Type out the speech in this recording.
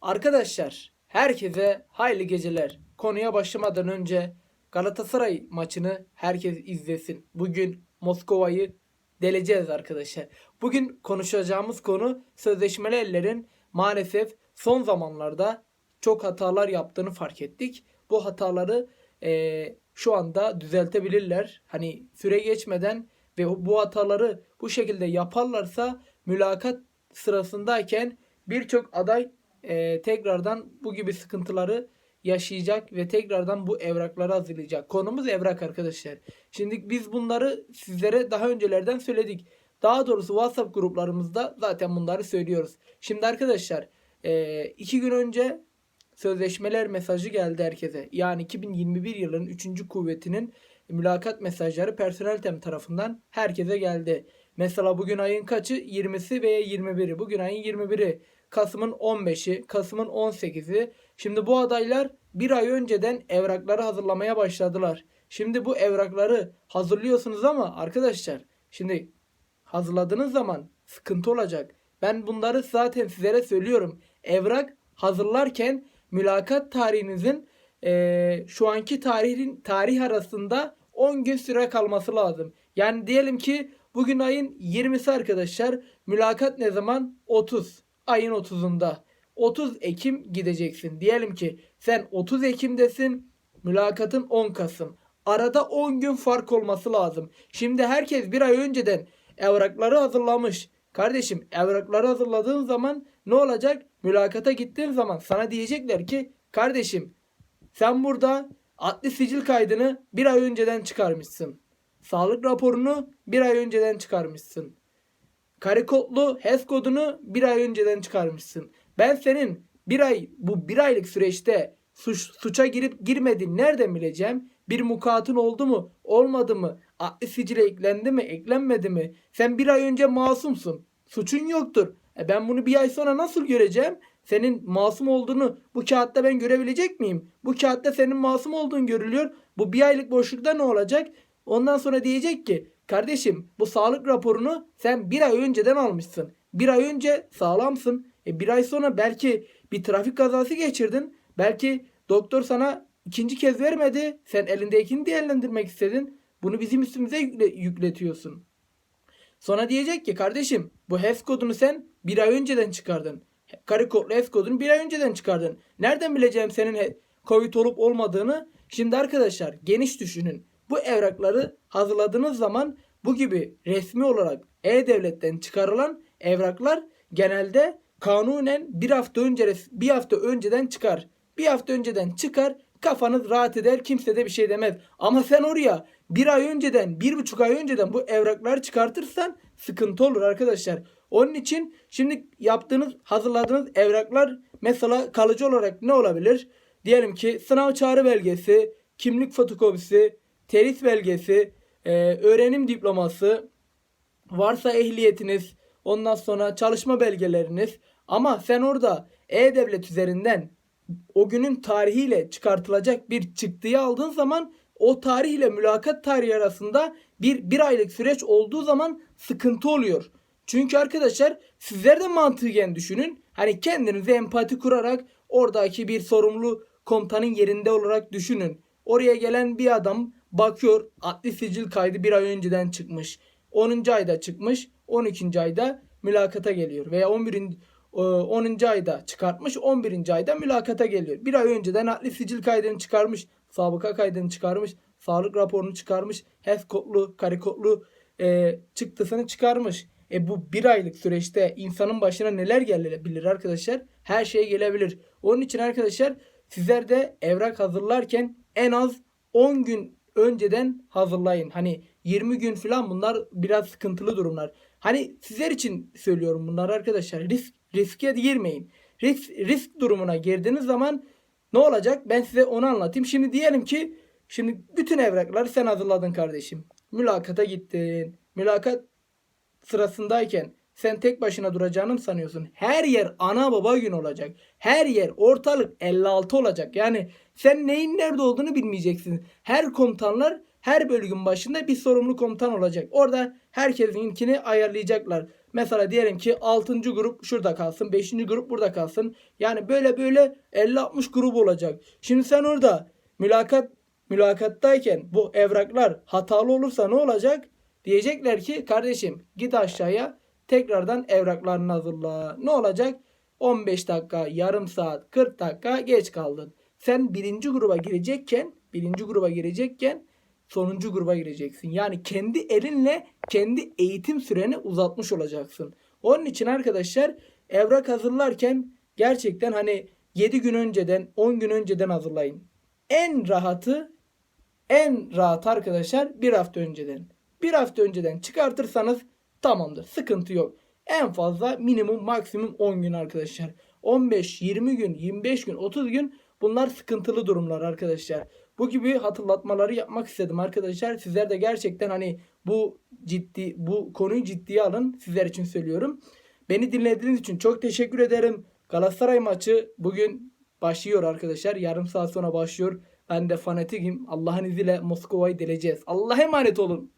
Arkadaşlar herkese hayırlı geceler. Konuya başlamadan önce Galatasaray maçını herkes izlesin. Bugün Moskova'yı deleceğiz arkadaşlar. Bugün konuşacağımız konu sözleşmelilerin maalesef son zamanlarda çok hatalar yaptığını fark ettik. Bu hataları eee, şu anda düzeltebilirler. Hani süre geçmeden ve bu hataları bu şekilde yaparlarsa mülakat sırasındayken birçok aday e, tekrardan bu gibi sıkıntıları yaşayacak ve tekrardan bu evrakları hazırlayacak. Konumuz evrak arkadaşlar. Şimdi biz bunları sizlere daha öncelerden söyledik. Daha doğrusu WhatsApp gruplarımızda zaten bunları söylüyoruz. Şimdi arkadaşlar e, iki gün önce sözleşmeler mesajı geldi herkese. Yani 2021 yılının 3. kuvvetinin mülakat mesajları personel tem tarafından herkese geldi. Mesela bugün ayın kaçı? 20'si veya 21'i. Bugün ayın 21'i. Kasım'ın 15'i, Kasım'ın 18'i. Şimdi bu adaylar bir ay önceden evrakları hazırlamaya başladılar. Şimdi bu evrakları hazırlıyorsunuz ama arkadaşlar şimdi hazırladığınız zaman sıkıntı olacak. Ben bunları zaten sizlere söylüyorum. Evrak hazırlarken mülakat tarihinizin eee, şu anki tarihin tarih arasında 10 gün süre kalması lazım. Yani diyelim ki bugün ayın 20'si arkadaşlar. Mülakat ne zaman? 30. Ayın 30'unda. 30 Ekim gideceksin. Diyelim ki sen 30 Ekim'desin. Mülakatın 10 Kasım. Arada 10 gün fark olması lazım. Şimdi herkes bir ay önceden evrakları hazırlamış. Kardeşim evrakları hazırladığın zaman ne olacak? Mülakata gittiğin zaman sana diyecekler ki kardeşim sen burada adli sicil kaydını bir ay önceden çıkarmışsın. Sağlık raporunu bir ay önceden çıkarmışsın. Kare kodlu HES kodunu bir ay önceden çıkarmışsın. Ben senin bir ay bu bir aylık süreçte suç, suça girip girmediğini nereden bileceğim? Bir mukatın oldu mu? Olmadı mı? Adli sicile eklendi mi? Eklenmedi mi? Sen bir ay önce masumsun. Suçun yoktur. E ben bunu bir ay sonra nasıl göreceğim? Senin masum olduğunu bu kağıtta ben görebilecek miyim? Bu kağıtta senin masum olduğun görülüyor. Bu bir aylık boşlukta ne olacak? Ondan sonra diyecek ki kardeşim bu sağlık raporunu sen bir ay önceden almışsın. Bir ay önce sağlamsın. E bir ay sonra belki bir trafik kazası geçirdin. Belki doktor sana ikinci kez vermedi. Sen elindekini değerlendirmek istedin. Bunu bizim üstümüze yükle- yükletiyorsun. Sonra diyecek ki kardeşim bu HES kodunu sen bir ay önceden çıkardın. Karı kodlu HES kodunu bir ay önceden çıkardın. Nereden bileceğim senin he- Covid olup olmadığını? Şimdi arkadaşlar geniş düşünün. Bu evrakları hazırladığınız zaman bu gibi resmi olarak E-Devlet'ten çıkarılan evraklar genelde kanunen bir hafta önce bir hafta önceden çıkar. Bir hafta önceden çıkar kafanız rahat eder kimse de bir şey demez. Ama sen oraya bir ay önceden bir buçuk ay önceden bu evrakları çıkartırsan sıkıntı olur arkadaşlar. Onun için şimdi yaptığınız hazırladığınız evraklar mesela kalıcı olarak ne olabilir? Diyelim ki sınav çağrı belgesi, kimlik fotokopisi, teris belgesi, e, öğrenim diploması, varsa ehliyetiniz, ondan sonra çalışma belgeleriniz. Ama sen orada E-Devlet üzerinden o günün tarihiyle çıkartılacak bir çıktıyı aldığın zaman o tarih ile mülakat tarihi arasında bir, bir aylık süreç olduğu zaman sıkıntı oluyor. Çünkü arkadaşlar sizler de mantıken düşünün. Hani kendinize empati kurarak oradaki bir sorumlu komutanın yerinde olarak düşünün. Oraya gelen bir adam bakıyor adli sicil kaydı bir ay önceden çıkmış. 10. ayda çıkmış. 12. ayda mülakata geliyor. Veya 11. e, 10. ayda çıkartmış. 11. ayda mülakata geliyor. Bir ay önceden adli sicil kaydını çıkarmış. Sabıka kaydını çıkarmış. Sağlık raporunu çıkarmış. HES kodlu, kare kodlu e, çıktısını çıkarmış. E bu bir aylık süreçte insanın başına neler gelebilir arkadaşlar? Her şey gelebilir. Onun için arkadaşlar sizler de evrak hazırlarken en az 10 gün önceden hazırlayın. Hani 20 gün falan bunlar biraz sıkıntılı durumlar. Hani sizler için söylüyorum bunları arkadaşlar. Risk riske girmeyin. Risk risk durumuna girdiğiniz zaman ne olacak? Ben size onu anlatayım. Şimdi diyelim ki şimdi bütün evrakları sen hazırladın kardeşim. Mülakata gittin. Mülakat sırasındayken sen tek başına duracağını mı sanıyorsun? Her yer ana baba gün olacak. Her yer ortalık 56 olacak. Yani sen neyin nerede olduğunu bilmeyeceksin. Her komutanlar her bölgün başında bir sorumlu komutan olacak. Orada herkesinkini ayarlayacaklar. Mesela diyelim ki 6. grup şurada kalsın. 5. grup burada kalsın. Yani böyle böyle 50-60 grup olacak. Şimdi sen orada mülakat mülakattayken bu evraklar hatalı olursa ne olacak? Diyecekler ki kardeşim git aşağıya tekrardan evraklarını hazırla. Ne olacak? 15 dakika, yarım saat, 40 dakika geç kaldın. Sen birinci gruba girecekken, birinci gruba girecekken sonuncu gruba gireceksin. Yani kendi elinle kendi eğitim süreni uzatmış olacaksın. Onun için arkadaşlar evrak hazırlarken gerçekten hani 7 gün önceden 10 gün önceden hazırlayın. En rahatı en rahat arkadaşlar bir hafta önceden. Bir hafta önceden çıkartırsanız tamamdır. Sıkıntı yok. En fazla minimum maksimum 10 gün arkadaşlar. 15, 20 gün, 25 gün, 30 gün bunlar sıkıntılı durumlar arkadaşlar. Bu gibi hatırlatmaları yapmak istedim arkadaşlar. Sizler de gerçekten hani bu ciddi bu konuyu ciddiye alın. Sizler için söylüyorum. Beni dinlediğiniz için çok teşekkür ederim. Galatasaray maçı bugün başlıyor arkadaşlar. Yarım saat sonra başlıyor. Ben de fanatikim. Allah'ın izniyle Moskova'yı deleceğiz. Allah'a emanet olun.